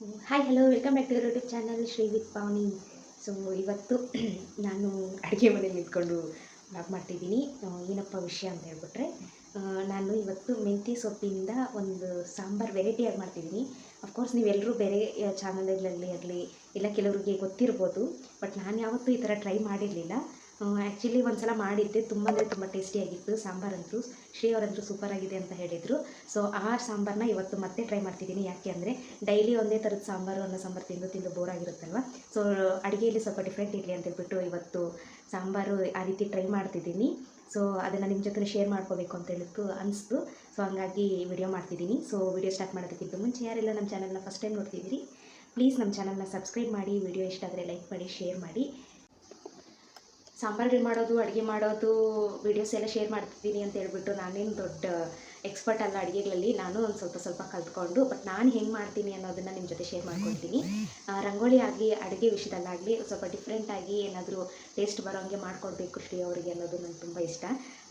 Hi hello welcome back to YouTube channel Shri with Pavani so ಇವತ್ತು ನಾನು ಅಡುಗೆ ಮನೇಲಿ ನಿಂತ್ಕೊಂಡು ಬ್ಲಾಗ್ ಮಾಡ್ತಿದ್ದೀನಿ. ಏನಪ್ಪ ವಿಷಯ ಅಂತ ಹೇಳ್ಬಿಟ್ರೆ ನಾನು ಇವತ್ತು ಮೆಂತ್ಯ ಸೊಪ್ಪಿಂದ ಒಂದು ಸಾಂಬಾರು ವೆರೈಟಿಯಾಗಿ ಮಾಡ್ತಿದ್ದೀನಿ. ಅಫ್ಕೋರ್ಸ್ ನೀವೆಲ್ಲರೂ ಬೇರೆ ಚಾನಲ್ಗಳಲ್ಲಿ ಆಗಲಿ ಇಲ್ಲ ಕೆಲವರಿಗೆ ಗೊತ್ತಿರ್ಬೋದು ಬಟ್ ನಾನು ಯಾವತ್ತೂ ಈ ಥರ ಟ್ರೈ ಮಾಡಿರಲಿಲ್ಲ. ಆ್ಯಕ್ಚುಲಿ ಒಂದು ಸಲ ಮಾಡಿದ್ದೆ. ತುಂಬ ಅಂದರೆ ತುಂಬ ಟೇಸ್ಟಿಯಾಗಿತ್ತು ಸಾಂಬಾರಂತೂ ಶ್ರೀ ಅವರಂತೂ ಸೂಪರ್ ಆಗಿದೆ ಅಂತ ಹೇಳಿದರು. ಸೊ ಆ ಸಾಂಬಾರನ್ನ ಇವತ್ತು ಮತ್ತೆ ಟ್ರೈ ಮಾಡ್ತಿದ್ದೀನಿ. ಯಾಕೆ ಅಂದರೆ ಡೈಲಿ ಒಂದೇ ಥರದ ಸಾಂಬಾರು ಅನ್ನೋ ಸಾಂಬಾರು ತಿಂದು ತಿಂದು ಬೋರ್ ಆಗಿರುತ್ತಲ್ವ? ಸೊ ಅಡುಗೆಯಲ್ಲಿ ಸ್ವಲ್ಪ ಡಿಫ್ರೆಂಟ್ ಇರಲಿ ಅಂತ ಹೇಳ್ಬಿಟ್ಟು ಇವತ್ತು ಸಾಂಬಾರು ಆ ರೀತಿ ಟ್ರೈ ಮಾಡ್ತಿದ್ದೀನಿ. ಸೊ ಅದನ್ನು ನಿಮ್ಮ ಜೊತೆ ಶೇರ್ ಮಾಡ್ಕೋಬೇಕು ಅಂತ ಹೇಳಿದ್ದು ಅನಿಸ್ತು. ಸೊ ಹಂಗಾಗಿ ವಿಡಿಯೋ ಮಾಡ್ತಿದ್ದೀನಿ. ಸೊ ವಿಡಿಯೋ ಸ್ಟಾರ್ಟ್ ಮಾಡೋದಕ್ಕಿಂತ ಮುಂಚೆ ಯಾರೆಲ್ಲ ನಮ್ಮ ಚಾನಲ್ನ ಫಸ್ಟ್ ಟೈಮ್ ನೋಡ್ತಿದ್ದೀರಿ ಪ್ಲೀಸ್ ನಮ್ಮ ಚಾನಲ್ನ ಸಬ್ಸ್ಕ್ರೈಬ್ ಮಾಡಿ. ವಿಡಿಯೋ ಇಷ್ಟ ಆದರೆ ಲೈಕ್ ಮಾಡಿ ಶೇರ್ ಮಾಡಿ. ಸಾಂಬಾರುಗಳು ಮಾಡೋದು ಅಡುಗೆ ಮಾಡೋದು ವೀಡಿಯೋಸ್ ಎಲ್ಲ ಶೇರ್ ಮಾಡ್ತಿದ್ದೀನಿ ಅಂತ ಹೇಳ್ಬಿಟ್ಟು ನಾನೇನು ದೊಡ್ಡ ಎಕ್ಸ್ಪರ್ಟ್ ಅಲ್ಲ ಅಡುಗೆಗಳಲ್ಲಿ, ನಾನು ಒಂದು ಸ್ವಲ್ಪ ಸ್ವಲ್ಪ ಕಲ್ತ್ಕೊಂಡು ಬಟ್ ನಾನು ಹೆಂಗೆ ಮಾಡ್ತೀನಿ ಅನ್ನೋದನ್ನು ನಿಮ್ಮ ಜೊತೆ ಶೇರ್ ಮಾಡ್ಕೊಳ್ತೀನಿ ರಂಗೋಲಿ ಆಗಲಿ, ಅಡುಗೆ ವಿಷಯದಲ್ಲಾಗಲಿ, ಸ್ವಲ್ಪ ಡಿಫ್ರೆಂಟಾಗಿ ಏನಾದರೂ ಟೇಸ್ಟ್ ಬರೋಂಗೆ ಮಾಡಿಕೊಡ್ಬೇಕು ಶ್ರೀ ಅವರಿಗೆ ಅನ್ನೋದು ನಂಗೆ ತುಂಬ ಇಷ್ಟ.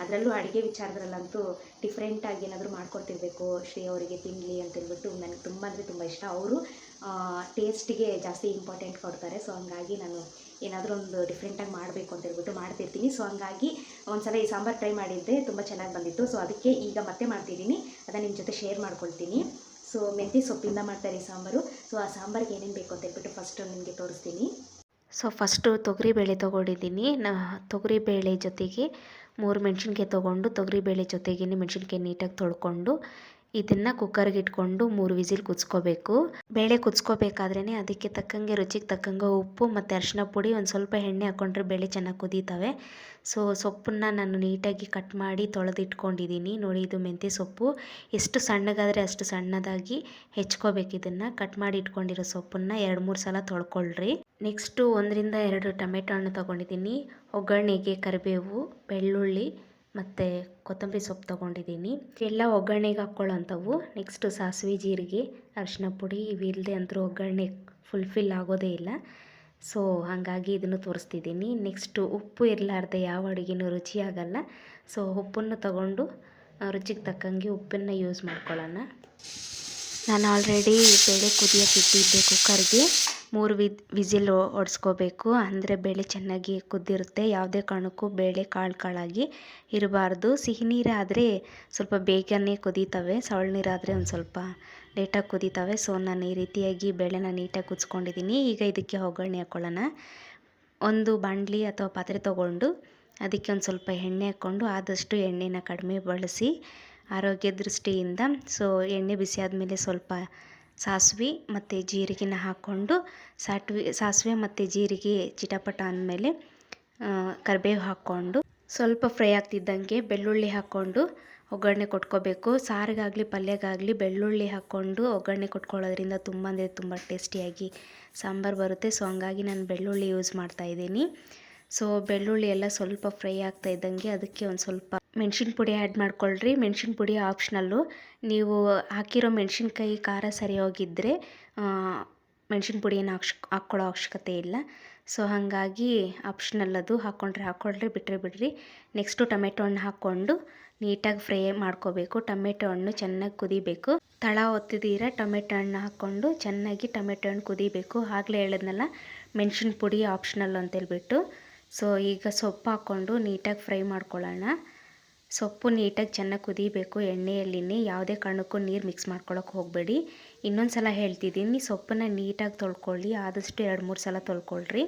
ಅದರಲ್ಲೂ ಅಡುಗೆ ವಿಚಾರದಲ್ಲಂತೂ ಡಿಫ್ರೆಂಟಾಗಿ ಏನಾದರೂ ಮಾಡ್ಕೊಡ್ತಿರ್ಬೇಕು ಶ್ರೀ ಅವರಿಗೆ ತಿನ್ನಲಿ ಅಂತೇಳ್ಬಿಟ್ಟು ನನಗೆ ತುಂಬ ಅಂದರೆ ತುಂಬ ಇಷ್ಟ. ಅವರು ಟೇಸ್ಟಿಗೆ ಜಾಸ್ತಿ ಇಂಪಾರ್ಟೆಂಟ್ ಕೊಡ್ತಾರೆ ಸೊ ಹಂಗಾಗಿ ನಾನು ಏನಾದರೂ ಒಂದು ಡಿಫ್ರೆಂಟಾಗಿ ಮಾಡಬೇಕು ಅಂತ ಹೇಳ್ಬಿಟ್ಟು ಮಾಡ್ತಿರ್ತೀನಿ. ಸೊ ಹಂಗಾಗಿ ಒಂದ್ಸಲ ಈ ಸಾಂಬಾರು ಟ್ರೈ ಮಾಡಿದ್ದೆ, ತುಂಬ ಚೆನ್ನಾಗಿ ಬಂದಿತ್ತು. ಸೊ ಅದಕ್ಕೆ ಈಗ ಮತ್ತೆ ಮಾಡ್ತಿದ್ದೀನಿ. ಅದನ್ನು ನಿಮ್ಮ ಜೊತೆ ಶೇರ್ ಮಾಡ್ಕೊಳ್ತೀನಿ. ಸೊ ಮೆಂತ್ಯ ಸೊಪ್ಪಿಂದ ಮಾಡ್ತಾರೆ ಈ ಸಾಂಬಾರು. ಸೊ ಆ ಸಾಂಬಾರಿಗೆ ಏನೇನು ಬೇಕು ಅಂತ ಹೇಳ್ಬಿಟ್ಟು ಫಸ್ಟು ನಿಮಗೆ ತೋರಿಸ್ತೀನಿ. ಸೊ ಫಸ್ಟು ತೊಗರಿಬೇಳೆ ತೊಗೊಂಡಿದ್ದೀನಿ. ನಾ, ತೊಗರಿಬೇಳೆ ಜೊತೆಗೆ ಮೂರು ಮೆಣಸಿನ್ಕಾಯಿ ತೊಗೊಂಡು, ತೊಗರಿಬೇಳೆ ಜೊತೆಗೇ ಮೆಣಸಿನ್ಕಾಯಿ ನೀಟಾಗಿ ತೊಳ್ಕೊಂಡು ಇದನ್ನು ಕುಕ್ಕರ್ಗೆ ಇಟ್ಕೊಂಡು ಮೂರು ವಿಸಿಲ್ ಕುದಿಸ್ಕೋಬೇಕು. ಬೇಳೆ ಕುದಿಸ್ಕೋಬೇಕಾದ್ರೇ ಅದಕ್ಕೆ ತಕ್ಕಂಗೆ ರುಚಿಗೆ ತಕ್ಕಂಗೆ ಉಪ್ಪು ಮತ್ತು ಅರಿಶಿನ ಪುಡಿ ಒಂದು ಸ್ವಲ್ಪ ಎಣ್ಣೆ ಹಾಕ್ಕೊಂಡ್ರೆ ಬೇಳೆ ಚೆನ್ನಾಗಿ ಕುದೀತವೆ. ಸೊ ಸೊಪ್ಪನ್ನ ನಾನು ನೀಟಾಗಿ ಕಟ್ ಮಾಡಿ ತೊಳೆದಿಟ್ಕೊಂಡಿದ್ದೀನಿ ನೋಡಿ ಇದು ಮೆಂತ್ಯ ಸೊಪ್ಪು. ಎಷ್ಟು ಸಣ್ಣಗಾದರೆ ಅಷ್ಟು ಸಣ್ಣದಾಗಿ ಹೆಚ್ಕೋಬೇಕು ಇದನ್ನು. ಕಟ್ ಮಾಡಿ ಇಟ್ಕೊಂಡಿರೋ ಸೊಪ್ಪನ್ನು ಎರಡು ಮೂರು ಸಲ ತೊಳ್ಕೊಳ್ರಿ. ನೆಕ್ಸ್ಟು ಒಂದರಿಂದ ಎರಡು ಟೊಮೆಟೊ ಹಣ್ಣು ತೊಗೊಂಡಿದ್ದೀನಿ ಒಗ್ಗರಣೆಗೆ ಕರಿಬೇವು, ಬೆಳ್ಳುಳ್ಳಿ ಮತ್ತು ಕೊತ್ತಂಬರಿ ಸೊಪ್ಪು ತೊಗೊಂಡಿದ್ದೀನಿ. ಎಲ್ಲ ಒಗ್ಗರಣೆಗೆ ಹಾಕ್ಕೊಳ್ಳೋಂಥವು ನೆಕ್ಸ್ಟು ಸಾಸಿವೆ ಜೀರಿಗೆ ಅರಿಶಿನ ಪುಡಿ ಇವಿಲ್ಲದೆ ಅಂತೂ ಒಗ್ಗರಣೆ ಫುಲ್ಫಿಲ್ ಆಗೋದೇ ಇಲ್ಲ. ಸೊ ಹಾಗಾಗಿ ಇದನ್ನು ತೋರಿಸ್ತಿದ್ದೀನಿ. ನೆಕ್ಸ್ಟು ಉಪ್ಪು ಇರಲಾರ್ದೆ ಯಾವ ಅಡುಗೆನೂ ರುಚಿಯಾಗಲ್ಲ. ಸೊ ಉಪ್ಪನ್ನು ತಗೊಂಡು ರುಚಿಗೆ ತಕ್ಕಂಗೆ ಉಪ್ಪನ್ನು ಯೂಸ್ ಮಾಡ್ಕೊಳ್ಳೋಣ. ನಾನು ಆಲ್ರೆಡಿ ಬೇಳೆ ಕುದಿಯೋಕೆ ಇಟ್ಟಿದ್ದೆ ಕುಕ್ಕರ್ಗೆ ಮೂರು ವಿದ್, ವಿಸಿಲ್ ಹೊಡ್ಸ್ಕೋಬೇಕು ಅಂದರೆ ಬೇಳೆ ಚೆನ್ನಾಗಿ ಕುದ್ದಿರುತ್ತೆ. ಯಾವುದೇ ಕಾರಣಕ್ಕೂ ಬೇಳೆ ಕಾಳು ಕಾಳಾಗಿ ಇರಬಾರ್ದು. ಸಿಹಿ ನೀರಾದರೆ ಸ್ವಲ್ಪ ಬೇಗನೆ ಕುದೀತವೆ. ಸವಳು ನೀರಾದರೆ ಒಂದು ಸ್ವಲ್ಪ ಲೇಟಾಗಿ ಕುದೀತವೆ. ಸೊ, ನಾನು ಈ ರೀತಿಯಾಗಿ ಬೇಳೆನ ನೀಟಾಗಿ ಕುದಿಸ್ಕೊಂಡಿದ್ದೀನಿ ಈಗ ಇದಕ್ಕೆ ಒಗ್ಗರಣೆ ಹಾಕ್ಕೊಳ್ಳೋಣ ಒಂದು ಬಾಂಡ್ಲಿ ಅಥವಾ ಪಾತ್ರೆ ತೊಗೊಂಡು ಅದಕ್ಕೆ ಒಂದು ಸ್ವಲ್ಪ ಎಣ್ಣೆ ಹಾಕ್ಕೊಂಡು ಆದಷ್ಟು ಎಣ್ಣೆನ ಕಡಿಮೆ ಬಳಸಿ ಆರೋಗ್ಯ ದೃಷ್ಟಿಯಿಂದ. ಸೊ, ಎಣ್ಣೆ ಬಿಸಿ ಆದಮೇಲೆ ಸ್ವಲ್ಪ ಸಾಸಿವೆ ಮತ್ತು ಜೀರಿಗೆನ ಹಾಕ್ಕೊಂಡು ಸಾಟ್ವಿ, ಸಾಸಿವೆ ಮತ್ತು ಜೀರಿಗೆ ಚಿಟಪಟ ಅಂದಮೇಲೆ ಕರಿಬೇವು ಹಾಕ್ಕೊಂಡು ಸ್ವಲ್ಪ ಫ್ರೈ ಆಗ್ತಿದ್ದಂಗೆ ಬೆಳ್ಳುಳ್ಳಿ ಹಾಕ್ಕೊಂಡು ಒಗ್ಗರಣೆ ಕೊಟ್ಕೋಬೇಕು. ಸಾರಿಗಾಗಲಿ, ಪಲ್ಯಗಾಗಲಿ ಬೆಳ್ಳುಳ್ಳಿ ಹಾಕ್ಕೊಂಡು ಒಗ್ಗರಣೆ ಕೊಟ್ಕೊಳ್ಳೋದ್ರಿಂದ ತುಂಬ ಅಂದರೆ ತುಂಬ ಟೇಸ್ಟಿಯಾಗಿ ಸಾಂಬಾರು ಬರುತ್ತೆ. ಸೊ, ಹಂಗಾಗಿ ನಾನು ಬೆಳ್ಳುಳ್ಳಿ ಯೂಸ್ ಮಾಡ್ತಾಯಿದ್ದೀನಿ ಸೊ, ಬೆಳ್ಳುಳ್ಳಿ ಎಲ್ಲ ಸ್ವಲ್ಪ ಫ್ರೈ ಆಗ್ತಾ ಇದ್ದಂಗೆ ಅದಕ್ಕೆ ಒಂದು ಸ್ವಲ್ಪ ಮೆಣಸಿನ ಪುಡಿ ಆ್ಯಡ್ ಮಾಡ್ಕೊಳ್ರಿ. ಮೆಣ್ಸಿನ ಪುಡಿ ಆಪ್ಷನಲ್ಲು ನೀವು ಹಾಕಿರೋ ಮೆಣಸಿನ್ಕಾಯಿ ಖಾರ ಸರಿ ಹೋಗಿದ್ದರೆ ಮೆಣ್ಸಿನ ಪುಡಿ ಏನು ಹಾಕ್ಶ್ ಹಾಕ್ಕೊಳ್ಳೋ ಅವಶ್ಯಕತೆ ಇಲ್ಲ. ಸೊ ಹಾಗಾಗಿ ಆಪ್ಷನಲ್ ಅದು. ಹಾಕ್ಕೊಂಡ್ರೆ ಹಾಕ್ಕೊಳ್ರಿ ಬಿಟ್ಟರೆ ಬಿಡ್ರಿ. ನೆಕ್ಸ್ಟು ಟೊಮೆಟೊ ಹಣ್ಣು ಹಾಕ್ಕೊಂಡು ನೀಟಾಗಿ ಫ್ರೈ ಮಾಡ್ಕೋಬೇಕು. ಟೊಮೆಟೊ ಹಣ್ಣು ಚೆನ್ನಾಗಿ ಕುದಿಬೇಕು. ತಳ ಒತ್ತಿದ್ದೀರ ಟೊಮೆಟೊ ಹಣ್ಣು ಹಾಕ್ಕೊಂಡು ಚೆನ್ನಾಗಿ ಟೊಮೆಟೊ ಹಣ್ಣು ಕುದಿಬೇಕು. ಆಗಲೇ ಹೇಳಿದ್ನಲ್ಲ, ಮೆಣ್ಸಿನ ಪುಡಿ ಆಪ್ಷನಲ್ ಅಂತೇಳ್ಬಿಟ್ಟು. ಸೊ ಈಗ ಸೊಪ್ಪು ಹಾಕ್ಕೊಂಡು ನೀಟಾಗಿ ಫ್ರೈ ಮಾಡ್ಕೊಳ್ಳೋಣ. ಸೊಪ್ಪು ನೀಟಾಗಿ ಚೆನ್ನಾಗಿ ಕುದಿಬೇಕು, ಎಣ್ಣೆಯಲ್ಲಿನೇ ಯಾವುದೇ ಕಾರಣಕ್ಕೂ ನೀರು ಮಿಕ್ಸ್ ಮಾಡ್ಕೊಳಕ್ಕೆ ಹೋಗಬೇಡಿ. ಇನ್ನೊಂದು ಸಲ ಹೇಳ್ತಿದ್ದೀನಿ, ಸೊಪ್ಪನ್ನು ನೀಟಾಗಿ ತೊಳ್ಕೊಳ್ಳಿ, ಆದಷ್ಟು ಎರಡು ಮೂರು ಸಲ ತೊಳ್ಕೊಳ್ರಿ.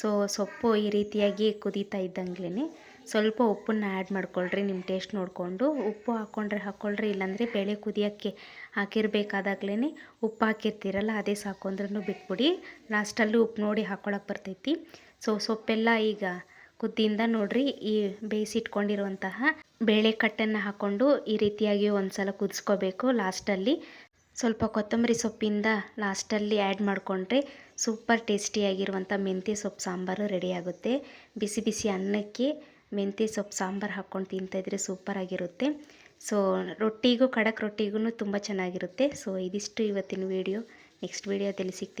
ಸೊ ಸೊಪ್ಪು ಈ ರೀತಿಯಾಗಿ ಕುದೀತಾ ಇದ್ದಂಗ್ಲೇ ಸ್ವಲ್ಪ ಉಪ್ಪನ್ನು ಆ್ಯಡ್ ಮಾಡ್ಕೊಳ್ರಿ ನಿಮ್ಮ ಟೇಸ್ಟ್ ನೋಡಿಕೊಂಡು. ಉಪ್ಪು ಹಾಕ್ಕೊಂಡ್ರೆ ಹಾಕ್ಕೊಳ್ರಿ ಇಲ್ಲಾಂದರೆ ಬೇಳೆ ಕುದಿಯೋಕ್ಕೆ ಹಾಕಿರಬೇಕಾದಾಗ್ಲೇ ಉಪ್ಪು ಹಾಕಿರ್ತೀರಲ್ಲ, ಅದೇ ಸಾಕು ಅಂದ್ರೂ ಬಿಟ್ಬಿಡಿ. ಲಾಸ್ಟಲ್ಲಿ ಉಪ್ಪು ನೋಡಿ ಹಾಕ್ಕೊಳಕ್ಕೆ ಬರ್ತೈತಿ. ಸೊ ಸೊಪ್ಪೆಲ್ಲ ಈಗ ಕುದ್ದಿಂದ ನೋಡ್ರಿ, ಈ ಬೇಯಿಸಿಟ್ಕೊಂಡಿರುವಂತಹ ಬೇಳೆ ಕಟ್ಟನ್ನು ಹಾಕ್ಕೊಂಡು ಈ ರೀತಿಯಾಗಿ ಒಂದು ಸಲ ಕುದಿಸ್ಕೋಬೇಕು ಲಾಸ್ಟಲ್ಲಿ. ಸ್ವಲ್ಪ ಕೊತ್ತಂಬರಿ ಸೊಪ್ಪಿಂದ ಲಾಸ್ಟಲ್ಲಿ ಆ್ಯಡ್ ಮಾಡಿಕೊಂಡ್ರೆ ಸೂಪರ್ ಟೇಸ್ಟಿಯಾಗಿರುವಂಥ ಮೆಂತ್ಯ ಸೊಪ್ಪು ಸಾಂಬಾರು ರೆಡಿಯಾಗುತ್ತೆ ಬಿಸಿ ಬಿಸಿ ಅನ್ನಕ್ಕೆ ಮೆಂತ್ಯ ಸೊಪ್ಪು ಸಾಂಬಾರು ಹಾಕ್ಕೊಂಡು ತಿಂತಾಯಿದ್ರೆ ಸೂಪರಾಗಿರುತ್ತೆ ಸೊ, ರೊಟ್ಟಿಗೂ, ಖಡಕ್ ರೊಟ್ಟಿಗೂ ತುಂಬ ಚೆನ್ನಾಗಿರುತ್ತೆ. ಸೊ, ಇದಿಷ್ಟು ಇವತ್ತಿನ ವೀಡಿಯೋ ನೆಕ್ಸ್ಟ್ ವೀಡಿಯೋದಲ್ಲಿ ಸಿಗ್ತೀನಿ.